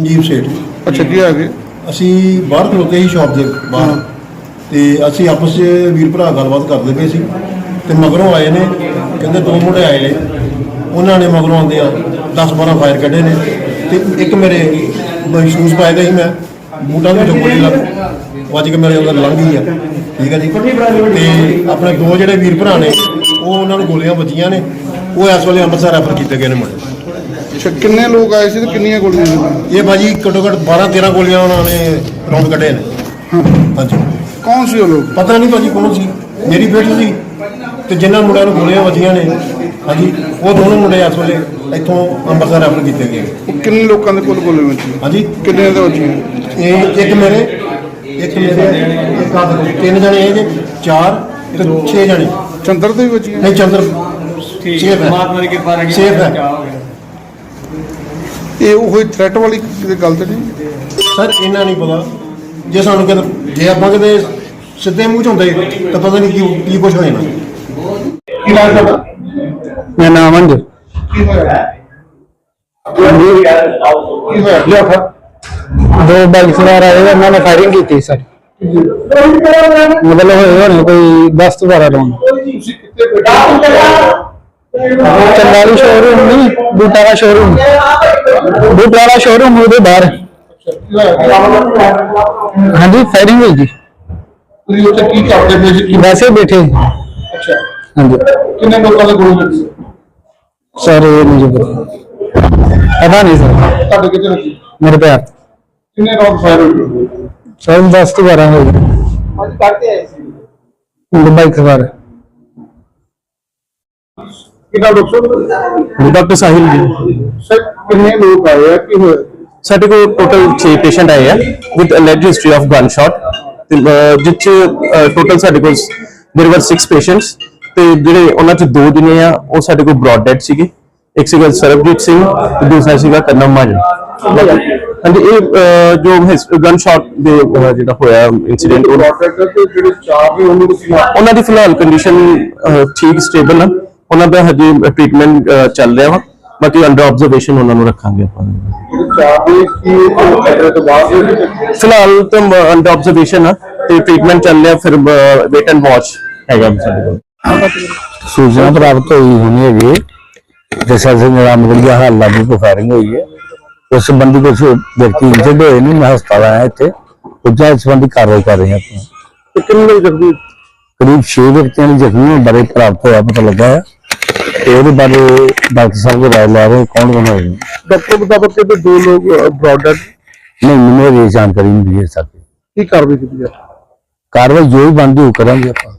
ਸੰਜੀਵ ਸੇਠ ਅੱਛਾ ਕੀ ਆ ਗਏ ਅਸੀਂ ਬਾਹਰ ਖਲੋਤੇ ਸੀ ਸ਼ਾਪ ਦੇ ਬਾਹਰ। ਤੇ ਅਸੀਂ ਆਪਸ 'ਚ ਵੀਰ ਭਰਾ ਗੱਲਬਾਤ ਕਰਦੇ ਪਏ ਸੀ। ਤੇ ਮਗਰੋਂ ਆਏ ਨੇ। ਕਹਿੰਦੇ ਦੋ ਮੁੰਡੇ ਆਏ ਨੇ। ਉਹਨਾਂ ਨੇ ਮਗਰੋਂ ਆਉਂਦੇ ਆ 10 12 ਫਾਇਰ ਕੱਢੇ ਨੇ। ਤੇ ਇੱਕ ਮੇਰੇ ਮਹਿਸੂਸ ਪਾਇਆ ਸੀ ਮੈਂ। ਦੇ ਵਿੱਚੋਂ ਗੋਲੀ ਲੱਗ ਵੱਜ ਕੇ ਮੇਰੇ ਅੰਦਰ ਲੰਘ ਗਈ ਆ। ਠੀਕ ਹੈ ਜੀ। ਤੇ ਆਪਣੇ ਦੋ ਜਿਹੜੇ ਵੀਰ ਭਰਾ ਨੇ ਉਹ ਉਹਨਾਂ ਨੂੰ ਗੋਲੀਆਂ ਵੱਜੀਆਂ ਨੇ। ਉਹ ਇਸ ਵੇਲੇ ਅੰਮ੍ਰਿਤਸਰ ਰੈਫਰ ਕੀਤੇ ਗਏ ਨੇ ਮੁੰਡੇ। ਅੱਛਾ ਕਿੰਨੇ ਲੋਕ ਆਏ ਸੀ ਤੇ ਕਿੰਨੀਆਂ ਗੋਲੀਆਂ ਸੀ? ਇਹ ਬਾਜੀ ਘੱਟੋ ਘੱਟ 12 13 ਗੋਲੀਆਂ ਉਹਨਾਂ ਨੇ ਰਾਉਂਡ ਕੱਢੇ ਨੇ। ਹਾਂਜੀ। ਕੌਣ ਸੀ ਉਹ ਲੋਕ? ਪਤਾ ਨਹੀਂ ਭਾਜੀ ਕੌਣ ਸੀ। ਮੇਰੀ ਬੇਟੀ ਸੀ ਤੇ ਜਿਨ੍ਹਾਂ ਮੁੰਡਿਆਂ ਨੂੰ ਗੋਲੀਆਂ ਵੱਜੀਆਂ ਨੇ ਹਾਂਜੀ ਉਹ ਦੋਨੋਂ ਮੁੰਡੇ ਇਸ ਵੇਲੇ ਇੱਥੋਂ ਅੰਮ੍ਰਿਤਸਰ ਰੈਫਰ ਕੀਤੇ ਗਏ। ਉਹ ਕਿੰਨੇ ਲੋਕਾਂ ਦੇ ਕੋਲ ਗੋਲੀਆਂ ਵੱਜੀਆਂ? ਹਾਂਜੀ। ਕਿੰਨੇ ਦੇ ਵੱਜੀਆਂ? ਇਹ ਇੱਕ ਮੇਰੇ ਇੱਕ ਮੇਰੇ ਇੱਕ ਆਹ ਦੇਖੋ, ਤਿੰਨ ਜਣੇ ਇਹ ਜੇ ਚਾਰ ਤੇ 6 ਜਣੇ। ਚੰਦਰ ਦੇ ਵੀ ਵੱਜੀਆਂ? ਨਹੀਂ ਚੰਦਰ। ਸੇਫ ਹੈ। ਮਾਤਮਾ ਦੀ ਕਿਰਪਾ ਨਾਲ ਸੇਫ ਹੈ। ਗਿਆ ਇਹ ਉਹ ਥ੍ਰੈਟ ਵਾਲੀ ਕਿਤੇ ਗੱਲ ਤੇ ਨਹੀਂ? ਸਰ ਇਹਨਾਂ ਨਹੀਂ ਪਤਾ। ਜੇ ਸਾਨੂੰ ਕਿਤੇ ਜੇ ਆਪਾਂ ਕਿਤੇ ਸਿੱਧੇ ਮੂੰਹ ਚ ਹੁੰਦੇ ਤਾਂ ਪਤਾ ਨਹੀਂ ਕੀ ਕੀ ਕੁਝ ਹੋ ਜਾਣਾ। ਕੀ ਨਾਮ ਤੁਹਾਡਾ? ਮੇਰਾ ਨਾਮ ਅੰਜ ਕੀ ਹੋਇਆ? ਕੀ ਹੋਇਆ? ਲਿਆ ਖਾ। ਦੋ ਬਾਈਕ ਸਵਾਰ ਆਏ ਉਹਨਾਂ ਨੇ ਫਾਇਰਿੰਗ ਕੀਤੀ ਸਰ। ਮਤਲਬ ਹੋਏ ਹੋਣੇ ਕੋਈ 10 ਤੋਂ 12 ਰਾਉਂਡ ਤੁਸੀਂ ਕਿੱਥੇ ਬੈਠੇ ਚੰਦਾਲੀ ਸ਼ੋਰੂਮ ਨਹੀਂ ਬੂਟਾ ਦਾ ਸ਼ੋਰੂਮ ਬੂਟਾ ਦਾ ਸ਼ੋਰੂਮ ਉਹਦੇ ਬਾਹਰ ਕੀ ਹੋਇਆ ਹਾਂਜੀ ਫਾਇਰਿੰਗ ਹੋਈ ਜੀ ਤੁਸੀਂ ਉੱਥੇ ਕੀ ਕਰਦੇ ਪਏ ਸੀ ਕੀ ਵੈਸੇ ਹੀ ਬੈਠੇ ਸੀ। ਅੱਛਾ ਹਾਂਜੀ ਕਿੰਨੇ ਲੋਕਾਂ ਦੇ ਗੋਲੀ ਲੱਗੀ ਸਰ ਇਹ ਨਹੀਂ ਜੀ ਪਤਾ ਪਤਾ ਨਹੀਂ ਸਰ ਤੁਹਾਡੇ ਕਿੱਥੇ ਲੱਗੀ ਮੇਰੇ ਪੈਰ ਕਿੰਨੇ ਰਾਉਂਡ ਫਾਇਰ ਹੋਏ ਸਰ 10 ਤੋਂ 12 ਹੋਏ ਅੱਜ ਕੱਢਦੇ ਆਏ ਸੀ ਦੋ ਬਾਈਕ ਸਵਾਰ ਕਿੰਨਾ ਡਾਕਟਰ ਡਾਕਟਰ ਸਾਹਿਲ ਜੀ ਸਰ ਕਿੰਨੇ ਲੋਕ ਆਏ ਆ? ਕੀ ਹੋਇਆ? ਸਾਡੇ ਕੋਲ ਟੋਟਲ 6 ਪੇਸ਼ੈਂਟ ਆਏ ਆ with alleged history of gun shot ਜਿਸ ਚ ਟੋਟਲ ਸਾਡੇ ਕੋਲ there were 6 ਪੇਸ਼ੈਂਟਸ ਤੇ ਜਿਹੜੇ ਉਹਨਾਂ ਚ ਦੋ ਜਿਨੇ ਆ ਉਹ ਸਾਡੇ ਕੋਲ ਬ੍ਰੌਡ ਡੈਡ ਸੀਗੇ। ਇੱਕ ਸੀਗਾ ਸਰਬਜੀਤ ਸਿੰਘ ਤੇ ਦੂਸਰਾ ਸੀਗਾ ਕਰਨਮ ਮਾਜਨ ਹਾਂਜੀ ਇਹ ਜੋ ਗਨ ਸ਼ਾਟ ਦੇ ਜਿਹੜਾ ਹੋਇਆ ਇਨਸੀਡੈਂਟ ਤੇ ਜਿਹੜੇ ਚਾਰ ਨੇ ਉਹਨਾਂ ਦੀ ਫਿਲਹਾਲ ਕੰਡੀਸ਼ਨ ਠੀਕ ਸਟੇਬਲ ਆ। ਉਹਨਾਂ ਦਾ ਹਜੇ ਟ੍ਰੀਟਮੈਂਟ ਚੱਲ ਰਿਹਾ ਵਾ। ਬਾਕੀ ਅੰਡਰ ਆਬਜ਼ਰਵੇਸ਼ਨ ਉਹਨਾਂ ਨੂੰ ਰੱਖਾਂਗੇ ਆਪਾਂ। ਫਿਲਹਾਲ ਤਾਂ ਅੰਡਰ ਆਬਜ਼ਰਵੇਸ਼ਨ ਆ ਤੇ ਟ੍ਰੀਟਮੈਂਟ ਚੱਲ ਰਿਹਾ ਫਿਰ ਵੇਟ ਐਂਡ ਵਾਚ ਹੈਗਾ ਸਾਡੇ ਕੋਲ। ਸੂਚਨਾ ਪ੍ਰਾਪਤ ਹੋਈ ਹੋਣੀ ਹੈ। ਜੀ ਜਸਾ ਸਿੰਘ ਰਾਮਗੜੀਆ ਹਾਲਾ ਦੀ ਕੋ ਫਾਇਰਿੰਗ ਹੋਈ ਹੈ। ਉਸ ਸੰਬੰਧੀ ਕੁਝ ਵਿਅਕਤੀ ਇੰਜਰਡ ਹੋਏ ਨੇ ਮੈਂ ਹਸਪਤਾਲ ਆਇਆ ਇੱਥੇ। ਉੱਚਾ ਇਸ ਸੰਬੰਧੀ ਕਾਰਵਾਈ ਕਰ ਰਹੇ ਹਾਂ ਆਪਾਂ। ਕਿੰਨੇ ਜ਼ਖਮੀ? ਕਰੀਬ 6 ਵਿਅਕਤੀਆਂ ਦੀ ਜ਼ਖਮੀ ਬਾਰੇ ਪ੍ਰਾਪਤ ਹੋਇਆ ਪਤਾ ਲੱਗਾ ਹੈ। ਤੇ ਉਹਦੇ ਬਾਰੇ ਡਾਕਟਰ ਸਾਹਿਬ ਦੇ ਰਾਏ ਲੈ ਰਹੇ ਕੌਣ ਕੌਣ ਹੋਏ ਨੇ ਡਾਕਟਰ ਮੁਤਾਬਕ ਤੇ ਦੋ ਲੋਕ ਬ੍ਰੌਡਰ ਨਹੀਂ ਮੈਨੂੰ ਇਹ ਜਾਣਕਾਰੀ ਨਹੀਂ ਹੈ ਸਾਡੀ ਕੀ ਕਾਰਵਾਈ ਕੀਤੀ ਹੈ? ਕਾਰਵਾਈ ਜੋ ਵੀ ਬਣਦੀ ਉਹ ਕਰਾਂਗੇ ਆਪਾਂ।